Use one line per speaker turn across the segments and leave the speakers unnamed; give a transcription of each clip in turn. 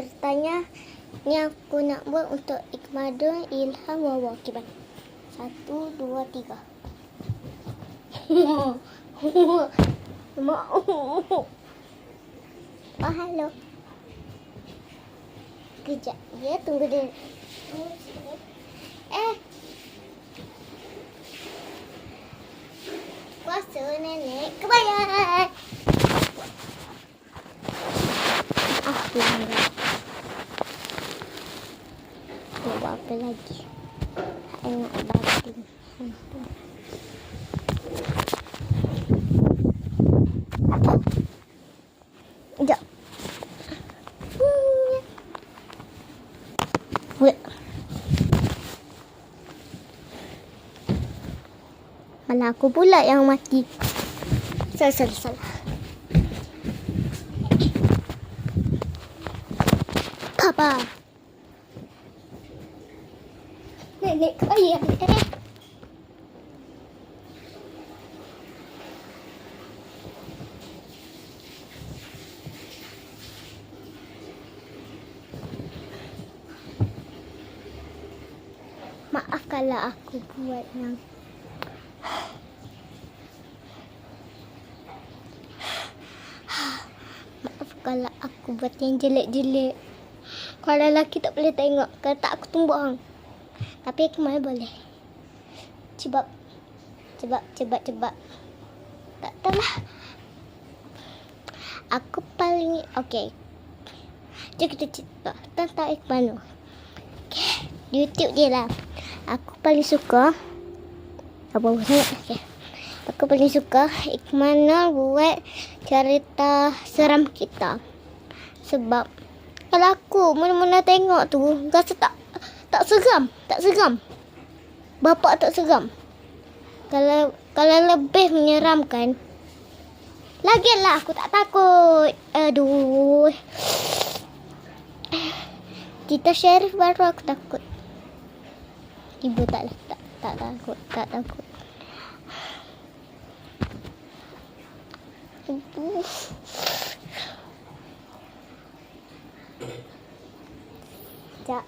Ceritanya ni aku nak buat untuk Ikmadun Ilham. Okay, bye. Satu, dua, tiga. Mak. Oh, hello. Kejap. Ya, tunggu dia. Eh. Puasa nenek kebayang. Ah, Nak buat apa lagi? Saya nak batin. Sekejap. Malah aku pula yang mati. Salah, salah, salah. Papa. Eh. Maaf kalau aku buat yang Maaf kalau aku buat yang jelek-jelek. Kalau lelaki tak boleh tengok. Kalau tak aku tumbuk hang. Tapi mana boleh. Cebab. Cebab, cebab, cebab. Tak tahu lah. Aku paling... Okay. Jom kita cerita tentang Iqbal. Okay. YouTube je lah. Aku paling suka... Apa sangat? Okay. Aku paling suka Ikmanul buat cerita seram kita. Sebab kalau aku mula-mula tengok tu rasa tak tak seram, tak seram. Bapak tak seram. Kalau kalau lebih menyeramkan Lagilah aku tak takut. Aduh. Kita sheriff baru aku takut. Ibu taklah tak, tak takut, tak takut. Ibu.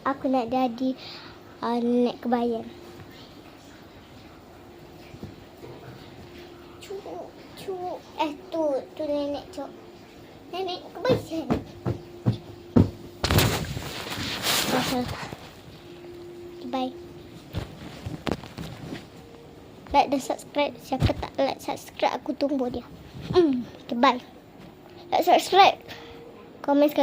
Aku nak jadi uh, nenek kebayan. Cuk, cuk. Eh, tu, tu nenek cuk. Nenek kebayan. Bye. Like dan subscribe. Siapa tak like subscribe, aku tunggu dia. Hmm, okay, bye. Like subscribe. Komen sekali.